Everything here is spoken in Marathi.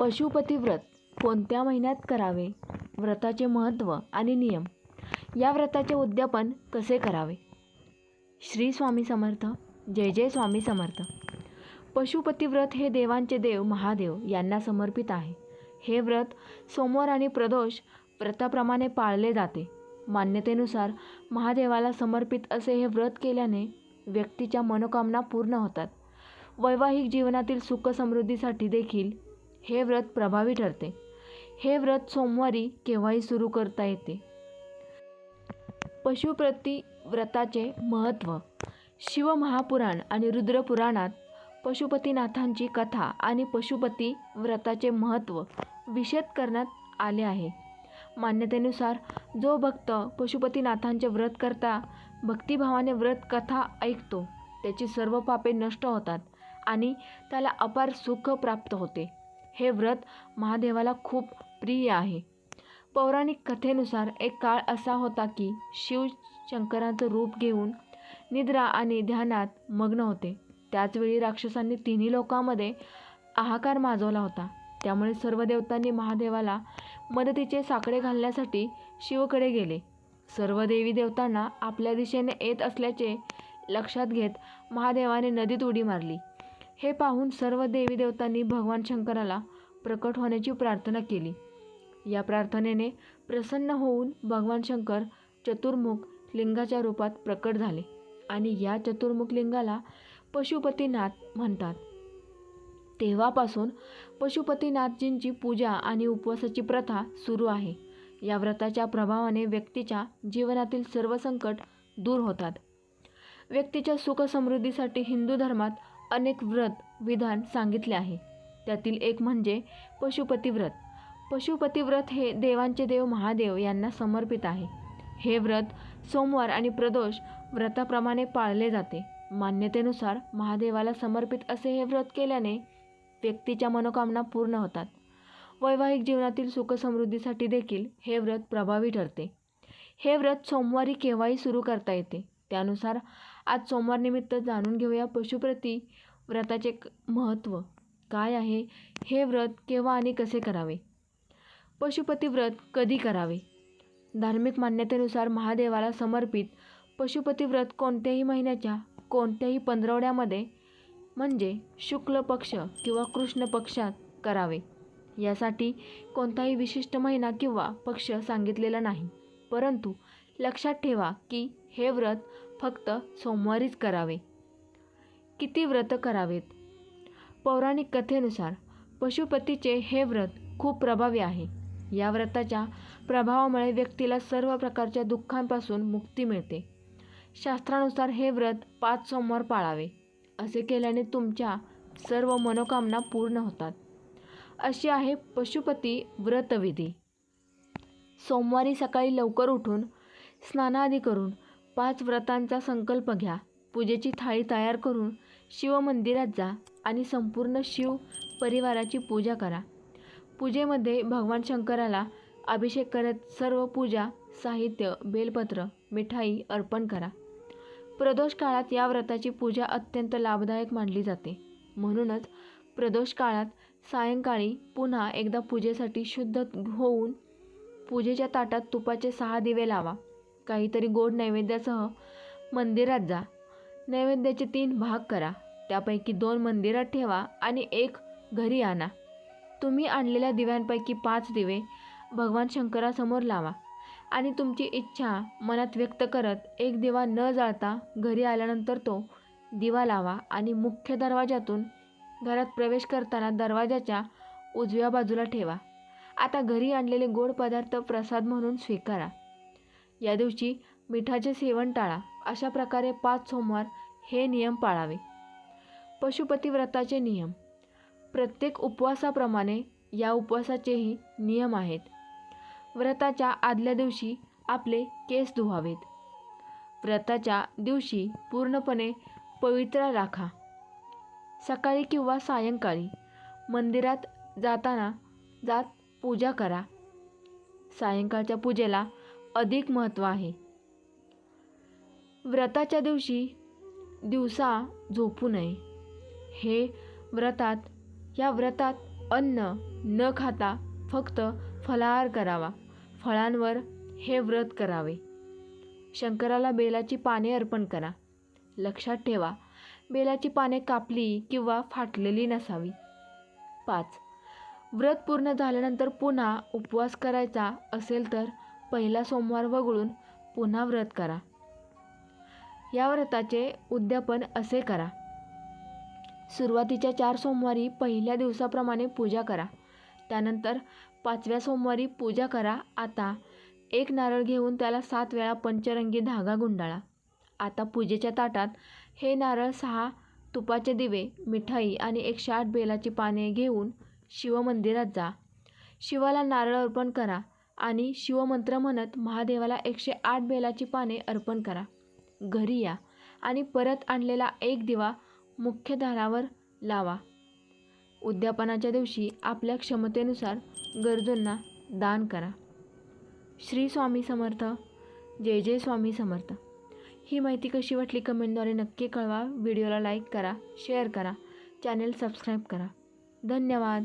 पशुपती व्रत कोणत्या महिन्यात करावे? व्रताचे महत्त्व आणि नियम. या व्रताचे उद्यापन कसे करावे? श्री स्वामी समर्थ. जय जय स्वामी समर्थ. पशुपती व्रत हे देवांचे देव महादेव यांना समर्पित आहे. हे व्रत सोमवार आणि प्रदोष व्रताप्रमाणे पाळले जाते. मान्यतेनुसार महादेवाला समर्पित असे हे व्रत केल्याने व्यक्तीच्या मनोकामना पूर्ण होतात. वैवाहिक जीवनातील सुखसमृद्धीसाठी देखील हे व्रत प्रभावी ठरते. हे व्रत सोमवारी केव्हाही सुरू करता येते. पशुप्रती व्रताचे महत्त्व. शिवमहापुराण आणि रुद्रपुराणात पशुपतीनाथांची कथा आणि पशुपती व्रताचे महत्त्व विशद करण्यात आले आहे. मान्यतेनुसार जो भक्त पशुपतीनाथांचे व्रत करता भक्तिभावाने व्रत कथा ऐकतो त्याची सर्व पापे नष्ट होतात आणि त्याला अपार सुख प्राप्त होते. हे व्रत महादेवाला खूप प्रिय आहे. पौराणिक कथेनुसार एक काळ असा होता की शिव शंकराचं रूप घेऊन निद्रा आणि ध्यानात मग्न होते. त्याचवेळी राक्षसांनी तिन्ही लोकांमध्ये हाहाकार माजवला होता. त्यामुळे सर्व देवतांनी महादेवाला मदतीचे साकडे घालण्यासाठी शिवकडे गेले. सर्व देवी देवतांना आपल्या दिशेने येत असल्याचे लक्षात घेत महादेवाने नदीत उडी मारली. हे पाहून सर्व देवी देवतांनी भगवान शंकराला प्रकट होण्याची प्रार्थना केली. या प्रार्थनेने प्रसन्न होऊन भगवान शंकर चतुर्मुख लिंगाच्या रूपात प्रकट झाले आणि या चतुर्मुख लिंगाला पशुपतीनाथ म्हणतात. तेव्हापासून पशुपतीनाथजींची पूजा आणि उपवासाची प्रथा सुरू आहे. या व्रताच्या प्रभावाने व्यक्तीच्या जीवनातील सर्व संकट दूर होतात. व्यक्तीच्या सुखसमृद्धीसाठी हिंदू धर्मात अनेक व्रत विधान सांगितले आहे. त्यातील एक म्हणजे पशुपती व्रत. पशुपती व्रत हे देवांचे देव महादेव यांना समर्पित आहे. हे व्रत सोमवार आणि प्रदोष व्रताप्रमाणे पाळले जाते. मान्यतेनुसार महादेवाला समर्पित असे हे व्रत केल्याने व्यक्तीच्या मनोकामना पूर्ण होतात. वैवाहिक जीवनातील सुखसमृद्धीसाठी देखील हे व्रत प्रभावी ठरते. हे व्रत सोमवारी केव्हाही सुरू करता येते. त्यानुसार आज सोमवारनिमित्त जाणून घेऊया पशुप्रती व्रताचे महत्त्व. काय आहे? हे व्रत केव्हा आणि कसे करावे? पशुपती व्रत कधी करावे? धार्मिक मान्यतेनुसार महादेवाला समर्पित पशुपती व्रत कोणत्याही महिन्याच्या कोणत्याही पंधरवड्यामध्ये म्हणजे शुक्ल पक्ष किंवा कृष्ण पक्षात करावे. यासाठी कोणताही विशिष्ट महिना किंवा पक्ष सांगितलेला नाही. परंतु लक्षात ठेवा की हे व्रत फक्त सोमवारीच करावे. किती व्रत करावेत? पौराणिक कथेनुसार पशुपतीचे हे व्रत खूप प्रभावी आहे. या व्रताच्या प्रभावामुळे व्यक्तीला सर्व प्रकारच्या दुःखांपासून मुक्ती मिळते. शास्त्रानुसार हे व्रत पाच सोमवार पाळावे असे केल्याने तुमच्या सर्व मनोकामना पूर्ण होतात. अशी आहे पशुपती व्रतविधी. सोमवारी सकाळी लवकर उठून स्नानादी करून पाच व्रतांचा संकल्प घ्या. पूजेची थाळी तयार करून शिवमंदिरात जा आणि संपूर्ण शिव परिवाराची पूजा करा. पूजेमध्ये भगवान शंकराला अभिषेक करत सर्व पूजा साहित्य बेलपत्र मिठाई अर्पण करा. प्रदोष काळात या व्रताची पूजा अत्यंत लाभदायक मानली जाते. म्हणूनच प्रदोष काळात सायंकाळी पुन्हा एकदा पूजेसाठी शुद्ध होऊन पूजेच्या ताटात तुपाचे सहा दिवे लावा. काहीतरी गोड नैवेद्यासह मंदिरात जा. नैवेद्याचे तीन भाग करा. त्यापैकी दोन मंदिरात ठेवा आणि एक घरी आणा. तुम्ही आणलेल्या दिव्यांपैकी पाच दिवे भगवान शंकरासमोर लावा आणि तुमची इच्छा मनात व्यक्त करत एक दिवा न जाळता घरी आल्यानंतर तो दिवा लावा आणि मुख्य दरवाजातून घरात प्रवेश करताना दरवाजाच्या उजव्या बाजूला ठेवा. आता घरी आणलेले गोड पदार्थ प्रसाद म्हणून स्वीकारा. या दिवशी मिठाचे सेवन टाळा. अशा प्रकारे पाच सोमवार हे नियम पाळावे. पशुपती व्रताचे नियम. प्रत्येक उपवासाप्रमाणे या उपवासाचेही नियम आहेत. व्रताच्या आदल्या दिवशी आपले केस धुवावेत. व्रताच्या दिवशी पूर्णपणे पवित्र राखा. सकाळी किंवा सायंकाळी मंदिरात जाताना जात पूजा करा. सायंकाळच्या पूजेला अधिक महत्त्व आहे. व्रताच्या दिवशी दिवसा झोपू नये. हे व्रतात या व्रतात अन्न न खाता फक्त फलाहार करावा. फळांवर हे व्रत करावे. शंकराला बेलाची पाने अर्पण करा. लक्षात ठेवा बेलाची पाने कापली किंवा फाटलेली नसावी. पाच. व्रत पूर्ण झाल्यानंतर पुन्हा उपवास करायचा असेल तर पहिला सोमवार वगळून पुन्हा व्रत करा. या व्रताचे उद्यापन असे करा. सुरुवातीच्या चार सोमवारी पहिल्या दिवसाप्रमाणे पूजा करा. त्यानंतर पाचव्या सोमवारी पूजा करा. आता एक नारळ घेऊन त्याला सात वेळा पंचरंगी धागा गुंडाळा. आता पूजेच्या ताटात हे नारळ सहा तुपाचे दिवे मिठाई आणि एकशे आठ बेलाची पाने घेऊन शिवमंदिरात जा. शिवाला नारळ अर्पण करा. आणि शिवमंत्र म्हणत महादेवाला एकशे आठ बेलाची पाने अर्पण करा. घरी या आणि परत आणलेला एक दिवा मुख्यदारावर लावा. उद्यापनाच्या दिवशी आपल्या क्षमतेनुसार गरजूंना दान करा. श्री स्वामी समर्थ जय जय स्वामी समर्थ. ही माहिती कशी वाटली कमेंटद्वारे नक्की कळवा. व्हिडिओला लाईक करा शेअर करा चॅनेल सबस्क्राईब करा. धन्यवाद.